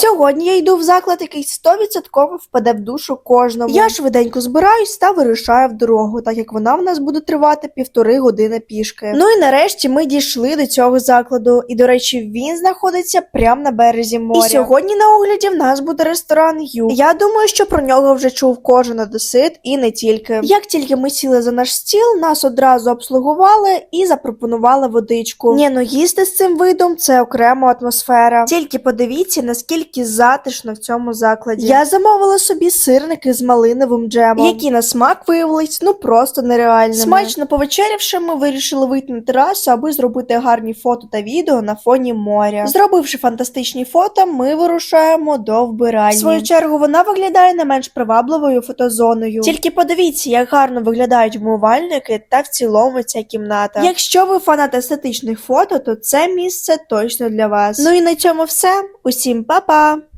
Сьогодні я йду в заклад, який 100% впаде в душу кожному. Я швиденько збираюсь та вирушаю в дорогу, так як вона в нас буде тривати півтори години пішки. Ну і нарешті ми дійшли до цього закладу. І до речі, він знаходиться прямо на березі моря. І сьогодні на огляді в нас буде ресторан Ю. Я думаю, що про нього вже чув кожен одесит і не тільки. Як тільки ми сіли за наш стіл, нас одразу обслугували і запропонували водичку. Ні, ну їсти з цим видом це окрема атмосфера. Тільки подивіться, наскільки затишно в цьому закладі. Я замовила собі сирники з малиновим джемом, які на смак виявились ну просто нереальними. Смачно повечерявши, ми вирішили вийти на терасу, аби зробити гарні фото та відео на фоні моря. Зробивши фантастичні фото, ми вирушаємо до вбиральні. В свою чергу вона виглядає не менш привабливою фотозоною. Тільки подивіться, як гарно виглядають вмивальники та в цілому ця кімната. Якщо ви фанат естетичних фото, то це місце точно для вас. Ну і на цьому все. Усім па-па! 감사합니다.